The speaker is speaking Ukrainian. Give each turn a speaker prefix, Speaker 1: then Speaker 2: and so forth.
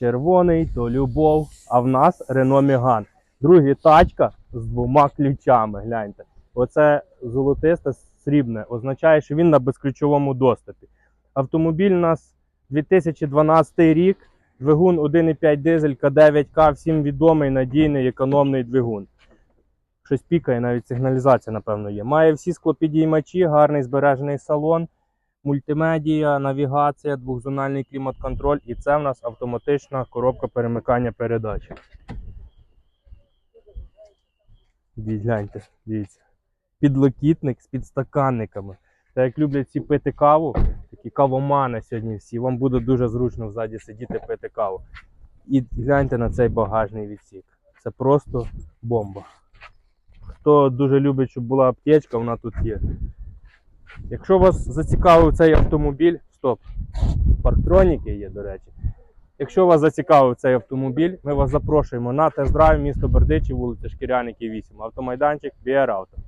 Speaker 1: червоний, то любов. А в нас Рено Меган. Друга тачка з двома ключами. Гляньте. Оце золотисте срібне. Означає, що він на безключовому доступі. Автомобіль у нас 2012 рік. Двигун 1,5 дизель К9К, всім відомий, надійний, економний двигун. Щось пікає, навіть сигналізація, напевно, є. Має всі склопідіймачі, гарний збережений салон, мультимедія, навігація, двохзональний клімат-контроль, і це в нас автоматична коробка перемикання передач. Гляньте, дивіться. Підлокітник з підстаканниками. Та як люблять всі пити каву, такі кавомани сьогодні всі, вам буде дуже зручно ззаді сидіти пити каву. І гляньте на цей багажний відсік. Це просто бомба. Хто дуже любить, щоб була аптечка, вона тут є. Якщо вас зацікавив цей автомобіль, стоп, парктроніки є, до речі. Якщо вас зацікавив цей автомобіль, ми вас запрошуємо на тест-драйв місто Бердичі, вулиця Шкіряники 8, автомайданчик Auto.